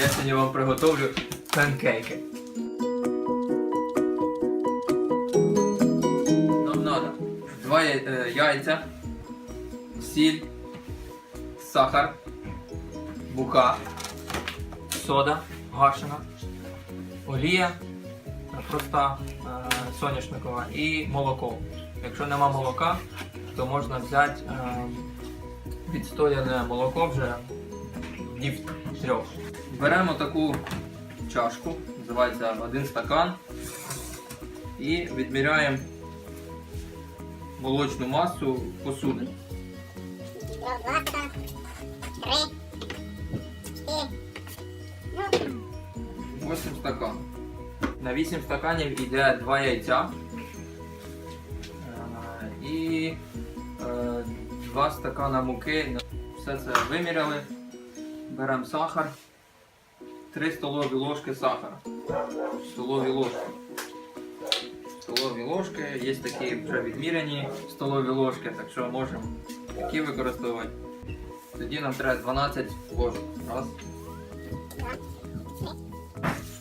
Я сьогодні вам приготовлю панкейки. Нам треба два е, яйця, сіль, сахар, бука, сода гашена, олія е, проста е, соняшникова і молоко. Якщо нема молока, то можна взяти е, відстояне молоко вже днів трьох. Беремо таку чашку, називається один стакан, і відміряємо молочну масу посуди. Два, три, чотири. Ну, 8 стаканів. На 8 стаканів йде 2 яйця Е, і 2 стакана муки. Все це виміряли. Беремо сахар. 3 столові ложки сахара. Столові ложки. Столові ложки, є такі вже відміряні столові ложки, так що можемо такі використовувати. Тоді нам треба 12 ложок. Раз.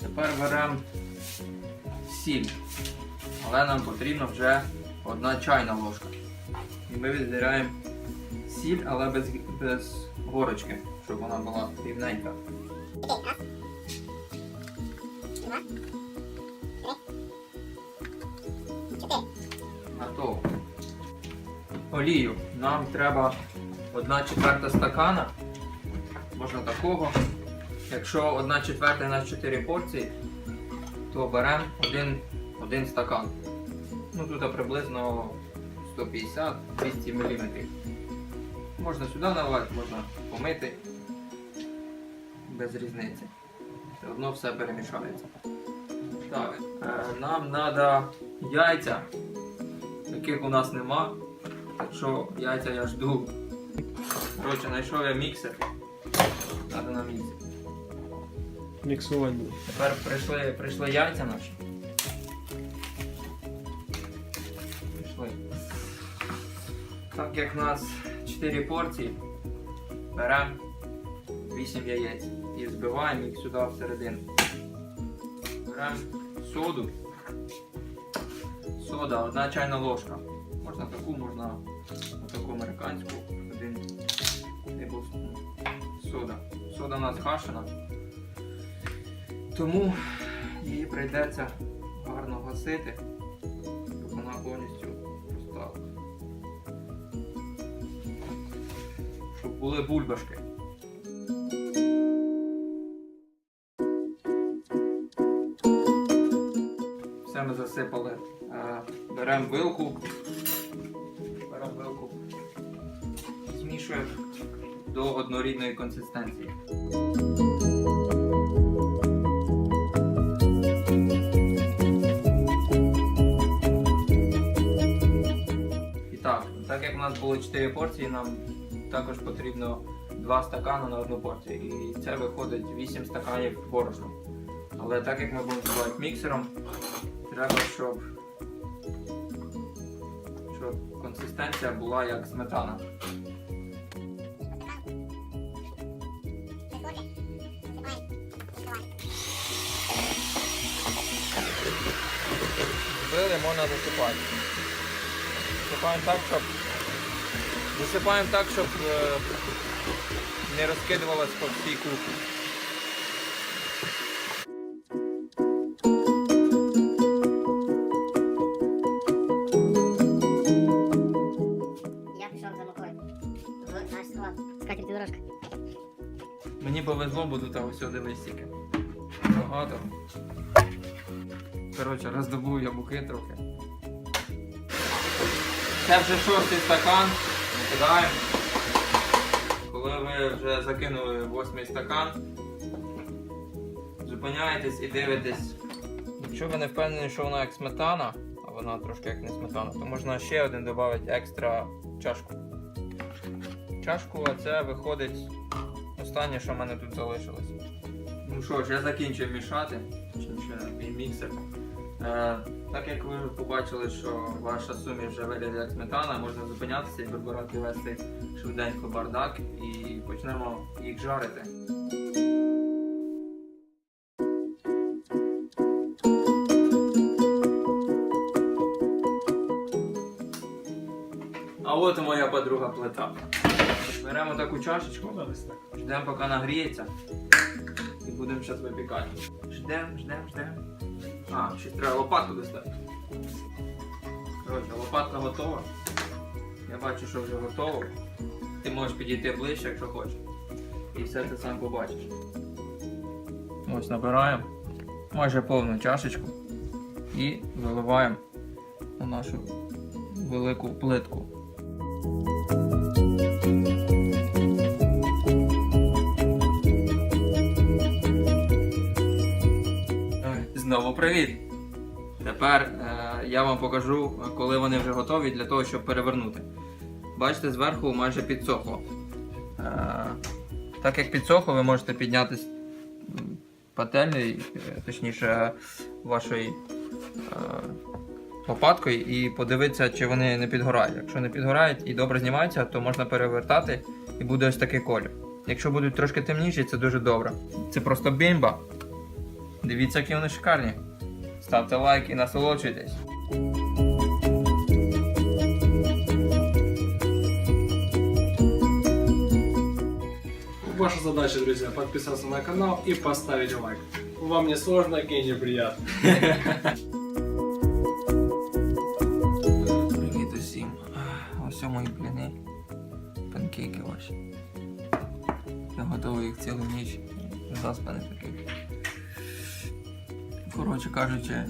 Тепер беремо сіль. Але нам потрібно вже одна чайна ложка. І ми відміряємо сіль, але без, без горочки, щоб вона була рівненька. Готово. Олію. Нам треба одна четверта стакана. Можна такого. Якщо одна четверта на 4 порції, то беремо один, один стакан. Ну тут приблизно 150-200 мм. Можна сюди наливати, можна помити. Без різниці. Все одно все перемішається. Так, е, нам треба яйця, яких у нас нема. Так що яйця я жду. Коротше, знайшов я міксер. Треба на міксер. Міксувати. Тепер прийшли, прийшли яйця наші. Прийшли. Так як нас 4 порції, беремо 8 яєць і збиваємо їх сюди всередину. Беремо соду. Сода, одна чайна ложка. Можна таку, можна таку американську. Один таблеспун. Сода. Сода у нас гашена. Тому її прийдеться гарно гасити, щоб вона повністю були бульбашки. Все ми засипали. Е, Беремо вилку. Беремо вилку. Змішуємо до однорідної консистенції. І так, так як у нас було 4 порції, нам також потрібно 2 стакани на одну порцію. І це виходить 8 стаканів борошна. Але так як ми будемо збивати міксером, треба, щоб, щоб консистенція була як сметана. Збили, можна засипати. Засипаємо так, щоб засипаємо так, щоб е, не розкидувалось по всій кухні. Я пішов за мукою. В наш склад. Скатерть дорожка. Мені повезло, бо тут ось дивись стільки. Багато. Коротше, роздобую я буки трохи. Це вже шостий стакан. Накидаємо. Коли ви вже закинули восьмий стакан, зупиняєтесь і дивитесь. Якщо ви не впевнені, що вона як сметана, а вона трошки як не сметана, то можна ще один додати екстра чашку. Чашку, а це виходить останнє, що в мене тут залишилось. Ну що ж, я закінчив мішати, мій міксер. Так як ви побачили, що ваша сумі вже виглядає як сметана, можна зупинятися і прибирати весь цей швиденько бардак і почнемо їх жарити. А от моя подруга плита. Беремо таку чашечку, ждемо поки нагріється і будемо зараз випікати. Ждемо, ждемо, ждемо. А, ще треба лопатку достати. Коротше, лопатка готова. Я бачу, що вже готово. Ти можеш підійти ближче, якщо хочеш. І все ти сам побачиш. Ось набираємо майже повну чашечку і виливаємо на нашу велику плитку. Привіт! Тепер е, я вам покажу, коли вони вже готові для того, щоб перевернути. Бачите, зверху майже підсохло. Е, так як підсохло, ви можете підняти пательнею, е, точніше вашою е, лопаткою і подивитися, чи вони не підгорають. Якщо не підгорають і добре знімаються, то можна перевертати і буде ось такий колір. Якщо будуть трошки темніші, це дуже добре. Це просто бімба. Дивіться, які вони шикарні. Ставте лайк і насолоджуйтесь. Ваша задача, друзья, подписаться на канал и поставить лайк. Вам не сложно, Гене приятно. Привіт усім. Ось мої бліни. Панкейки ваші. Я готовий їх цілу ніч. Заспаний такий. Коротше кажучи,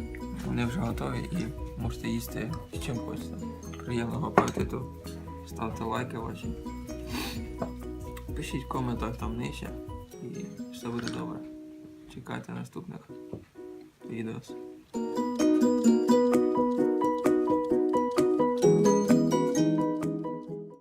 вони вже готові і можете їсти з чим хочете. Приємного апетиту. Ставте лайки ваші. Пишіть в коментах там нижче і все буде добре. Чекайте наступних відео.